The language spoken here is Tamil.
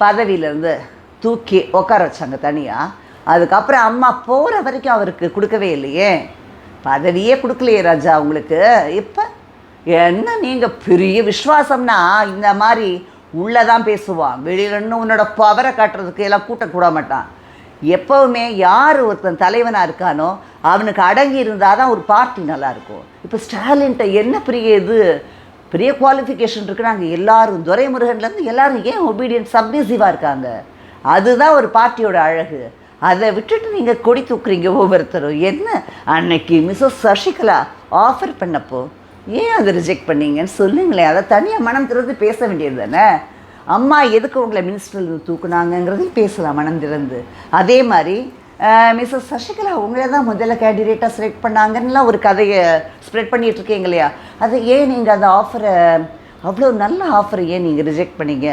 பதவியிலேருந்து தூக்கி உட்கார வச்சாங்க தனியாக அதுக்கப்புறம் அம்மா போகிற வரைக்கும் அவருக்கு கொடுக்கவே இல்லையே. பதவியே கொடுக்கலையே ராஜா உங்களுக்கு. இப்போ என்ன நீங்கள் பெரிய விஸ்வாசம்னா இந்த மாதிரி உள்ளே தான் பேசுவான் வெளியில் இன்னும் உன்னோட பவரை காட்டுறதுக்கு எல்லாம் கூட்ட கூட மாட்டான். எப்போவுமே யார் ஒருத்தன் தலைவனாக இருக்கானோ அவனுக்கு அடங்கி இருந்தால் தான் ஒரு பார்ட்டி நல்லாயிருக்கும் இப்போ ஸ்டாலின்ட்ட என்ன பெரிய இது? பெரிய குவாலிஃபிகேஷன் இருக்குது நாங்கள் எல்லாரும் துரைமுருகன்லேருந்து எல்லாரும் ஏன் ஒபீடியன்ட் சப்மிசிவாக இருக்காங்க? அதுதான் ஒரு பார்ட்டியோட அழகு. அதை விட்டுட்டு நீங்கள் கொடி தூக்குறீங்க ஒவ்வொருத்தரும். என்ன? அன்னைக்கு மிஸ்ஸஸ் சசிகலா ஆஃபர் பண்ணப்போ ஏன் அதை ரிஜெக்ட் பண்ணீங்கன்னு சொல்லுங்களேன் அதை தனியாக மனம் திறந்து பேச வேண்டியது தானே? அம்மா எதுக்கு உங்களை மினிஸ்டரில் தூக்குனாங்கங்கிறதையும் பேசலாம் மனம் திறந்து. அதே மாதிரி மிஸ்ஸஸ் சசிகலா உங்களே தான் முதல்ல கேண்டிடேட்டாக செலக்ட் பண்ணாங்கன்னுலாம் ஒரு கதையை ஸ்ப்ரெட் பண்ணிகிட்ருக்கீங்க இல்லையா? அது ஏன் நீங்கள் அந்த ஆஃபரை அவ்வளோ நல்ல ஆஃபர் ஏன் நீங்கள் ரிஜெக்ட் பண்ணீங்க?